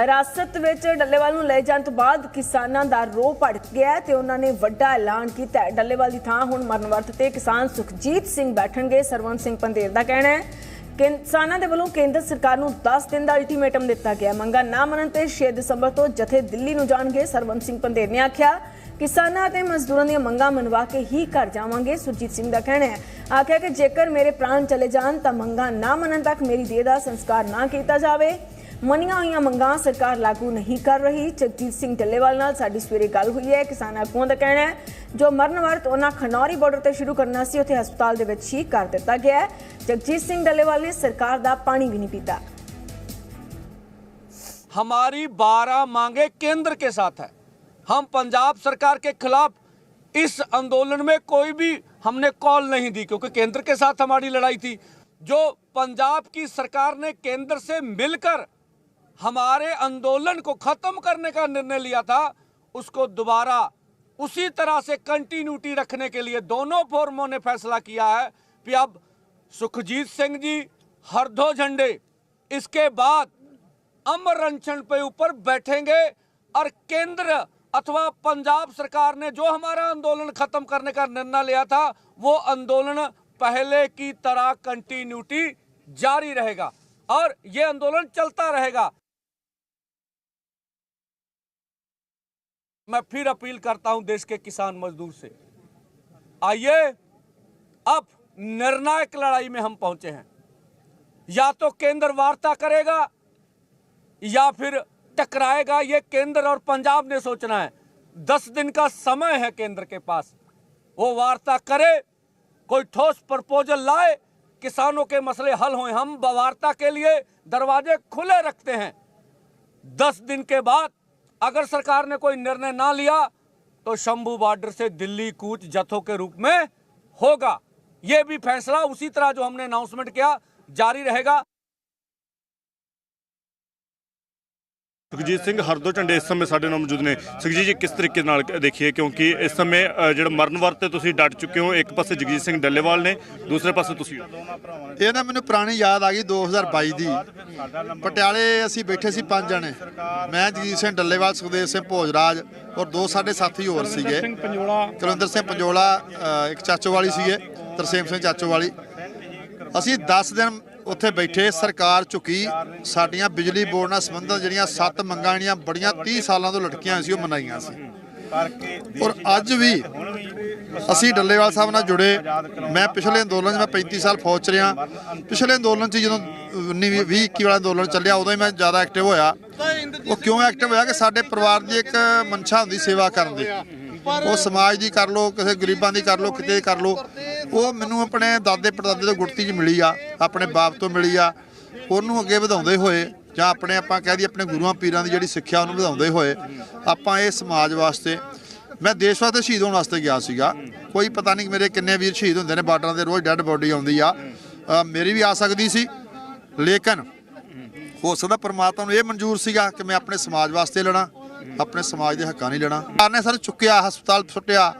ਹਿਰਾਸਤ ਵਿੱਚ ਡੱਲੇਵਾਲ ਨੂੰ ਲੈ ਜਾਣ ਤੋਂ ਬਾਅਦ ਕਿਸਾਨਾਂ ਦਾ ਰੋਹ ਭੜਕ ਗਿਆ ਹੈ ਤੇ ਉਹਨਾਂ ਨੇ ਵੱਡਾ ਐਲਾਨ ਕੀਤਾ ਡੱਲੇਵਾਲ ਦੀ ਥਾਂ ਹੁਣ ਮਰਨ ਵਰਤ ਤੇ ਕਿਸਾਨ ਸੁਖਜੀਤ ਸਿੰਘ ਬੈਠਣਗੇ। ਸਰਵੰਤ ਸਿੰਘ ਪੰਦੇਰ ਦਾ ਕਹਿਣਾ ਹੈ ਕਿ ਕਿਸਾਨਾਂ ਦੇ ਵੱਲੋਂ ਕੇਂਦਰ ਸਰਕਾਰ ਨੂੰ 10 ਦਿਨ ਦਾ ਅਲਟੀਮੇਟਮ ਦਿੱਤਾ ਗਿਆ ਹੈ। ਮੰਗਾਂ ਨਾ ਮੰਨਣ ਤੇ 6 ਦਸੰਬਰ ਤੋਂ ਜਥੇ ਦਿੱਲੀ ਨੂੰ ਜਾਣਗੇ। ਸਰਵੰਤ ਸਿੰਘ ਪੰਦੇਰ ਨੇ ਆਖਿਆ, ਕਿਸਾਨਾਂ ਅਤੇ ਮਜ਼ਦੂਰਾਂ ਦੀਆਂ ਮੰਗਾਂ ਮੰਨਵਾ ਕੇ ਹੀ ਘਰ ਜਾਵਾਂਗੇ, ਸੁਰਜੀਤ ਸਿੰਘ ਦਾ ਕਹਿਣਾ ਹੈ। ਆਖਿਆ ਕਿ ਜੇਕਰ ਮੇਰੇ ਪ੍ਰਾਣ ਚਲੇ ਜਾਣ ਤਾਂ ਮੰਗਾਂ ਨਾ ਮੰਨਣ ਤੱਕ ਮੇਰੀ ਦੇਹ ਦਾ ਸੰਸਕਾਰ ਨਾ ਕੀਤਾ ਜਾਵੇ। ਮੰਨੀਆਂ ਹੋਈਆਂ ਮੰਗਾਂ ਸਰਕਾਰ ਲਾਗੂ ਨਹੀਂ ਕਰ ਰਹੀ ਜਗਜੀਤ ਸਿੰਘ ਢੱਲੇਵਾਲ ਨਾਲ ਸਾਡੀ ਸਵੇਰੇ ਗੱਲ ਹੋਈ ਹੈ ਕਿਸਾਨ ਆਗੂਆਂ ਦਾ ਕਹਿਣਾ ਹੈ ਜੋ ਮਰਨ ਵਰਤ ਉਹਨਾਂ ਖਨੌਰੀ ਬਾਰਡਰ ਤੇ ਸ਼ੁਰੂ ਕਰਨਾ ਸੀ ਉੱਥੇ ਹਸਪਤਾਲ ਦੇ ਵਿੱਚ ਹੀ ਕਰ ਦਿੱਤਾ ਗਿਆ ਹੈ ਜਗਜੀਤ ਸਿੰਘ ਢੱਲੇਵਾਲ ਨੇ ਸਰਕਾਰ ਦਾ ਪਾਣੀ ਵੀ ਨਹੀਂ ਪੀਤਾ हमारी बारह मांगे केंद्र के साथ है हम पंजाब सरकार के खिलाफ इस आंदोलन में कोई भी हमने कॉल नहीं दी क्योंकि केंद्र के साथ हमारी लड़ाई थी जो पंजाब की सरकार ने केंद्र से मिलकर हमारे आंदोलन को खत्म करने का निर्णय लिया था, उसको दोबारा उसी तरह से कंटिन्यूटी रखने के लिए दोनों फोरमों ने फैसला किया है कि अब सुखजीत सिंह जी, हरदो झंडे, इसके बाद अमर अनशन पे ऊपर बैठेंगे और केंद्र अथवा पंजाब सरकार ने जो हमारा आंदोलन खत्म करने का निर्णय लिया था, वो आंदोलन पहले की तरह कंटिन्यूटी जारी रहेगा और ये आंदोलन चलता रहेगा। मैं फिर अपील करता हूँ देश के किसान मजदूर से, आइए, अब निर्णायक लड़ाई में हम पहुँचे हैं। या तो केंद्र वार्ता करेगा, या फिर टकराएगा, ये केंद्र और पंजाब ने सोचना है। दस दिन का समय है केंद्र के पास, वो वार्ता करे, कोई ठोस प्रपोजल लाए, किसानों के मसले हल हों हम वार्ता के लिए दरवाजे खुले रखते हैं। दस दिन के बाद अगर सरकार ने कोई निर्णय ना लिया तो शंभू बॉर्डर से दिल्ली कूच जथों के रूप में होगा। यह भी फैसला उसी तरह जो हमने अनाउंसमेंट किया, जारी रहेगा। ਸੁਖਜੀਤ ਸਿੰਘ ਹਰਦੋ ਝੰਡੇ ਇਸ ਸਮੇਂ ਸਾਡੇ ਨਾਲ ਮੌਜੂਦ ਨੇ। ਸੁਖਜੀਤ ਜੀ ਕਿਸ ਤਰੀਕੇ ਨਾਲ ਦੇਖੀਏ? ਕਿਉਂਕਿ ਇਸ ਸਮੇਂ ਜਿਹੜਾ ਮਰਨ ਵਰਤ ਤੇ ਤੁਸੀਂ ਡਟ ਚੁੱਕੇ ਹੋ ਇੱਕ ਪਾਸੇ ਜਗਜੀਤ ਸਿੰਘ ਡੱਲੇਵਾਲ ਨੇ ਦੂਸਰੇ ਪਾਸੇ ਤੁਸੀਂ। ਇਹ ਨਾ ਮੈਨੂੰ ਪੁਰਾਣੀ ਯਾਦ ਆ ਗਈ 2022 ਦੀ। ਪਟਿਆਲੇ ਅਸੀਂ ਬੈਠੇ ਸੀ ਪੰਜ ਜਣੇ। ਮੈਂ ਜਗਜੀਤ ਸਿੰਘ ਡੱਲੇਵਾਲ ਸੁਖਦੇਵ ਸਿੰਘ ਭੋਜਰਾਜ ਔਰ ਦੋ ਸਾਡੇ ਸਾਥੀ ਹੋਰ ਸੀਗੇ। ਕੁਲਵਿੰਦਰ ਸਿੰਘ ਪੰਜੋਲਾ। ਇੱਕ ਚਾਚੋ ਵਾਲੀ ਸੀਗੇ ਤਰਸੇਮ ਸਿੰਘ ਚਾਚੋ ਵਾਲੀ। ਅਸੀਂ 10 ਦਿਨ ਉੱਥੇ ਬੈਠੇ ਸਰਕਾਰ ਝੁਕੀ, ਸਾਡੀਆਂ ਬਿਜਲੀ ਬੋਰਡ ਨਾਲ ਸੰਬੰਧਿਤ ਜਿਹੜੀਆਂ ਸੱਤ ਮੰਗਾਂ ਜਿਹੜੀਆਂ ਬੜੀਆਂ 30 ਸਾਲਾਂ ਤੋਂ ਲਟਕੀਆਂ ਸੀ, ਉਹ ਮਨਾਈਆਂ ਸੀ। ਔਰ ਅੱਜ ਵੀ ਅਸੀਂ ਡੱਲੇਵਾਲ ਸਾਹਿਬ ਨਾਲ ਜੁੜੇ। ਮੈਂ ਪਿਛਲੇ ਅੰਦੋਲਨ 'ਚ ਮੈਂ 35 ਸਾਲ ਫੌਜ 'ਚ ਰਿਹਾ। ਪਿਛਲੇ ਅੰਦੋਲਨ 'ਚ ਜਦੋਂ 19 20 21 ਵਾਲਾ ਅੰਦੋਲਨ ਚੱਲਿਆ, ਉਦੋਂ ਹੀ ਮੈਂ ਜ਼ਿਆਦਾ ਐਕਟਿਵ ਹੋਇਆ। ਉਹ ਕਿਉਂ ਐਕਟਿਵ ਹੋਇਆ? ਕਿ ਸਾਡੇ ਪਰਿਵਾਰ ਦੀ ਇੱਕ ਮਨਸ਼ਾ ਹੁੰਦੀ ਸੇਵਾ ਕਰਨ ਦੀ। ਉਹ ਸਮਾਜ ਦੀ ਕਰ ਲੋ ਕਿਸੇ ਗਰੀਬਾਂ ਦੀ ਕਰ ਲੋ ਕਿਤੇ ਦੀ ਕਰ ਲੋ ਉਹ ਮੈਨੂੰ ਆਪਣੇ ਦਾਦੇ ਪੜਦਾਦੇ ਤੋਂ ਗੁੜਤੀ 'ਚ ਮਿਲੀ ਆ, ਆਪਣੇ ਬਾਪ ਤੋਂ ਮਿਲੀ ਆ। ਉਹਨੂੰ ਅੱਗੇ ਵਧਾਉਂਦੇ ਹੋਏ, ਜਾਂ ਆਪਣੇ ਆਪਾਂ ਕਹਿ ਦਈਏ ਆਪਣੇ ਗੁਰੂਆਂ ਪੀਰਾਂ ਦੀ ਜਿਹੜੀ ਸਿੱਖਿਆ ਉਹਨੂੰ ਵਧਾਉਂਦੇ ਹੋਏ, ਆਪਾਂ ਇਹ ਸਮਾਜ ਵਾਸਤੇ, ਮੈਂ ਦੇਸ਼ ਵਾਸਤੇ ਸ਼ਹੀਦ ਹੋਣ ਵਾਸਤੇ ਗਿਆ ਸੀਗਾ। ਕੋਈ ਪਤਾ ਨਹੀਂ ਮੇਰੇ ਕਿੰਨੇ ਵੀਰ ਸ਼ਹੀਦ ਹੁੰਦੇ ਨੇ, ਬਾਰਡਰਾਂ ਦੇ ਰੋਜ਼ ਡੈੱਡ ਬੋਡੀ ਆਉਂਦੀ ਆ। ਮੇਰੀ ਵੀ ਆ ਸਕਦੀ ਸੀ, ਲੇਕਿਨ ਹੋ ਸਕਦਾ ਪਰਮਾਤਮਾ ਨੂੰ ਇਹ ਮਨਜ਼ੂਰ ਸੀਗਾ ਕਿ ਮੈਂ ਆਪਣੇ ਸਮਾਜ ਵਾਸਤੇ ਲੜਾਂ। ਆਪਣੇ ਸਮਾਜ ਦੇ ਹੱਕਾਂ ਨਹੀਂ ਲੈਣਾ। ਸਰਕਾਰ ਨੇ ਸਾਨੂੰ ਚੁੱਕਿਆ, ਹਸਪਤਾਲ ਸੁੱਟਿਆ,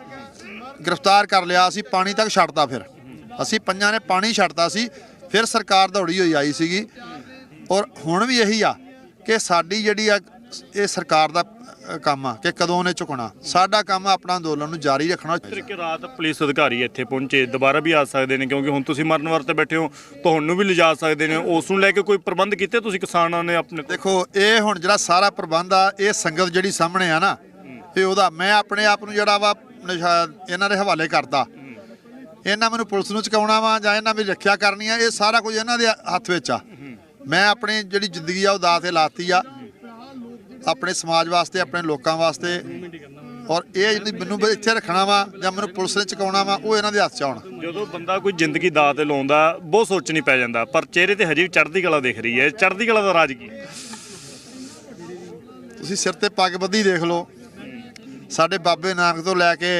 ਗ੍ਰਿਫਤਾਰ ਕਰ ਲਿਆ, ਅਸੀਂ ਪਾਣੀ ਤੱਕ ਛੱਡਤਾ ਫਿਰ। ਅਸੀਂ ਪੰਜਾਂ ਨੇ ਪਾਣੀ ਛੱਡਤਾ ਸੀ, ਫਿਰ ਸਰਕਾਰ ਦੌੜੀ ਹੋਈ ਆਈ ਸੀਗੀ। ਔਰ ਹੁਣ ਵੀ ਇਹੀ ਆ ਕਿ ਸਾਡੀ ਜਿਹੜੀ ਆ, ਇਹ ਸਰਕਾਰ ਦਾ ਕੰਮ ਆ ਕਿ ਕਦੋਂ ਉਹਨੇ ਝੁਕਣਾ। ਸਾਡਾ ਕੰਮ ਆ ਆਪਣਾ ਅੰਦੋਲਨ ਨੂੰ ਜਾਰੀ ਰੱਖਣਾ। ਤਰੀਕੇ ਰਾਤ ਪੁਲਿਸ ਅਧਿਕਾਰੀ ਇੱਥੇ ਪਹੁੰਚੇ ਦੁਬਾਰਾ ਵੀ ਆ ਸਕਦੇ ਨੇ ਕਿਉਂਕਿ ਹੁਣ ਤੁਸੀਂ ਮਰਨ ਵਰਤ ਤੇ ਬੈਠੇ ਹੋ ਤੁਹਾਨੂੰ ਵੀ ਲਿਜਾ ਸਕਦੇ ਨੇ। ਉਸ ਨੂੰ ਲੈ ਕੇ ਕੋਈ ਪ੍ਰਬੰਧ ਕੀਤੇ ਤੁਸੀਂ ਕਿਸਾਨਾਂ ਨੇ ਆਪਣੇ ਦੇਖੋ ਇਹ ਹੁਣ ਜਿਹੜਾ ਸਾਰਾ ਪ੍ਰਬੰਧ ਆ ਇਹ ਸੰਗਤ ਜਿਹੜੀ ਸਾਹਮਣੇ ਆ ਨਾ ਇਹ ਉਹਦਾ ਮੈਂ ਆਪਣੇ ਆਪ ਨੂੰ ਜਿਹੜਾ ਵਾ ਇਹਨਾਂ ਦੇ ਹਵਾਲੇ ਕਰਦਾ ਇਹਨਾਂ ਮੈਨੂੰ ਪੁਲਿਸ ਨੂੰ ਚੁਕਾਉਣਾ ਵਾ ਜਾਂ ਇਹਨਾਂ ਮੇਰੀ ਰੱਖਿਆ ਕਰਨੀ ਆ ਇਹ ਸਾਰਾ ਕੁਝ ਇਹਨਾਂ ਦੇ ਹੱਥ ਵਿੱਚ ਆ। ਮੈਂ ਆਪਣੀ ਜਿਹੜੀ ਜ਼ਿੰਦਗੀ ਆ ਉਹ ਦਾਅ ਤੇ ਲਾਤੀ ਆ। ਆਪਣੇ ਸਮਾਜ ਵਾਸਤੇ ਆਪਣੇ ਲੋਕਾਂ ਵਾਸਤੇ। ਔਰ ਇਹ ਜਿਹੜੀ ਮੈਨੂੰ ਇੱਥੇ ਰੱਖਣਾ ਵਾ ਜਾਂ ਮੈਨੂੰ ਪੁਲਿਸ ਨੇ ਚੁਕਾਉਣਾ ਵਾ ਉਹ ਇਹਨਾਂ ਦੇ ਹੱਥ 'ਚ ਆਉਣ। ਜਦੋਂ ਬੰਦਾ ਕੋਈ ਜ਼ਿੰਦਗੀ ਦਾਅ ਤੇ ਲਾਉਂਦਾ ਬਹੁਤ ਸੋਚਣੀ ਪੈ ਜਾਂਦਾ। ਪਰ ਚਿਹਰੇ ਤੇ ਹਜੇ ਵੀ ਚੜ੍ਹਦੀ ਕਲਾ ਦਿਖ ਰਹੀ ਹੈ। ਚੜ੍ਹਦੀ ਕਲਾ ਦਾ ਰਾਜ ਕੀ? ਤੁਸੀਂ ਸਿਰ ਤੇ ਪੱਗ ਬੱਧੀ ਦੇਖ ਲਓ। ਸਾਡੇ ਬਾਬੇ ਨਾਨਕ ਤੋਂ ਲੈ ਕੇ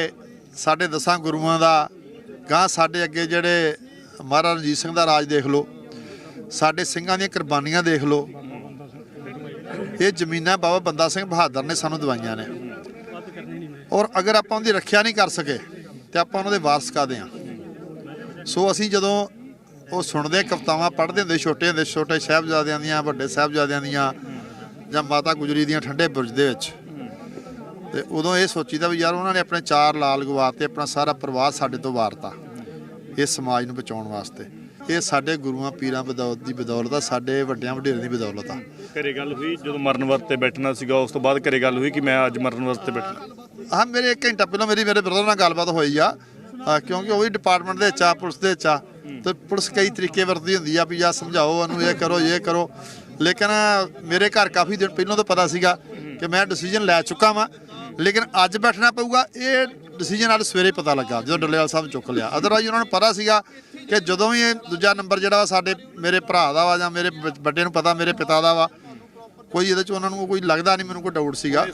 ਸਾਡੇ ਦਸਾਂ ਗੁਰੂਆਂ ਦਾ ਗਾਂ ਸਾਡੇ ਅੱਗੇ ਜਿਹੜੇ ਮਹਾਰਾਜਾ ਰਣਜੀਤ ਸਿੰਘ ਦਾ ਰਾਜ ਦੇਖ ਲਓ। ਸਾਡੇ ਸਿੰਘਾਂ ਦੀਆਂ ਕੁਰਬਾਨੀਆਂ ਦੇਖ ਲਓ। ਇਹ ਜ਼ਮੀਨਾਂ ਬਾਬਾ ਬੰਦਾ ਸਿੰਘ ਬਹਾਦਰ ਨੇ ਸਾਨੂੰ ਦਵਾਈਆਂ ਨੇ। ਔਰ ਅਗਰ ਆਪਾਂ ਉਹਦੀ ਰੱਖਿਆ ਨਹੀਂ ਕਰ ਸਕੇ, ਤੇ ਆਪਾਂ ਉਹਨਾਂ ਦੇ ਵਾਰਸ ਕਾਦੇ ਆ? ਸੋ ਅਸੀਂ ਜਦੋਂ ਉਹ ਸੁਣਦੇ, ਕਵਤਾਵਾਂ ਪੜ੍ਹਦੇ ਹੁੰਦੇ, ਛੋਟੇ ਹੁੰਦੇ, ਛੋਟੇ ਸਾਹਿਬਜ਼ਾਦਿਆਂ ਦੀਆਂ, ਵੱਡੇ ਸਾਹਿਬਜ਼ਾਦਿਆਂ ਦੀਆਂ, ਜਾਂ ਮਾਤਾ ਗੁਜਰੀ ਦੀਆਂ ਠੰਡੇ ਬੁਰਜ ਦੇ ਵਿੱਚ, ਤੇ ਉਦੋਂ ਇਹ ਸੋਚੀਦਾ ਵੀ ਯਾਰ ਉਹਨਾਂ ਨੇ ਆਪਣੇ ਚਾਰ ਲਾਲ ਗਵਾਤੇ ਆਪਣਾ ਸਾਰਾ ਪਰਿਵਾਰ ਸਾਡੇ ਤੋਂ ਵਾਰਤਾ, ਇਸ ਸਮਾਜ ਨੂੰ ਬਚਾਉਣ ਵਾਸਤੇ। ਇਹ ਸਾਡੇ ਗੁਰੂਆਂ ਪੀਰਾਂ ਬਦੌਲਤ ਦੀ ਬਦੌਲਤ ਆ ਸਾਡੇ ਵੱਡਿਆਂ ਵਡੇਰਿਆਂ ਦੀ ਬਦੌਲਤ ਆ। ਘਰੇ ਗੱਲ ਹੋਈ ਜਦੋਂ ਮਰਨ ਵਰਤ ਬੈਠਣਾ ਸੀਗਾ ਉਸ ਤੋਂ ਬਾਅਦ ਘਰੇ ਗੱਲ ਹੋਈ ਕਿ ਮੈਂ ਅੱਜ ਮਰਨ ਵਰਤ ਬੈਠਣਾ ਹਾਂ ਮੇਰੇ ਇੱਕ ਘੰਟਾ ਪਹਿਲਾਂ ਮੇਰੀ ਮੇਰੇ ਬ੍ਰਦਰ ਨਾਲ ਗੱਲਬਾਤ ਹੋਈ ਆ। ਕਿਉਂਕਿ ਉਹ ਵੀ ਡਿਪਾਰਟਮੈਂਟ ਦੇ ਆ ਪੁਲਿਸ ਦੇ ਆ। ਤੇ ਪੁਲਿਸ ਕਈ ਤਰੀਕੇ ਵਰਤਦੀ ਹੁੰਦੀ ਆ ਵੀ ਜਾਂ ਸਮਝਾਓ ਉਹਨੂੰ ਇਹ ਕਰੋ ਇਹ ਕਰੋ। ਲੇਕਿਨ ਮੇਰੇ ਘਰ ਕਾਫੀ ਦਿਨ ਪਹਿਲਾਂ ਤੋਂ ਪਤਾ ਸੀਗਾ ਕਿ ਮੈਂ ਡਿਸੀਜਨ ਲੈ ਚੁੱਕਾ ਵਾਂ। ਲੇਕਿਨ ਅੱਜ ਬੈਠਣਾ ਪਊਗਾ ਇਹ ਡਿਸੀਜਨ ਅੱਜ ਸਵੇਰੇ ਪਤਾ ਲੱਗਾ ਜਦੋਂ ਡੱਲੇਵਾਲ ਸਾਹਿਬ ਚੁੱਕ ਲਿਆ। ਅਦਰਵਾਈਜ਼ ਉਹਨਾਂ ਨੂੰ ਪਤਾ ਸੀਗਾ ਕਿ ਜਦੋਂ ਵੀ ਇਹ ਦੂਜਾ ਨੰਬਰ ਜਿਹੜਾ ਵਾ ਸਾਡੇ ਮੇਰੇ ਭਰਾ ਦਾ ਵਾ ਜਾਂ ਮੇਰੇ ਵੱਡੇ ਨੂੰ ਪਤਾ ਮੇਰੇ ਪਿਤਾ ਦਾ ਵਾ, ਕੋਈ ਇਹਦੇ ਚ ਉਹਨਾਂ ਨੂੰ ਕੋਈ ਲੱਗਦਾ ਨਹੀਂ, ਮੈਨੂੰ ਕੋਈ ਡਾਊਟ ਸੀਗਾ।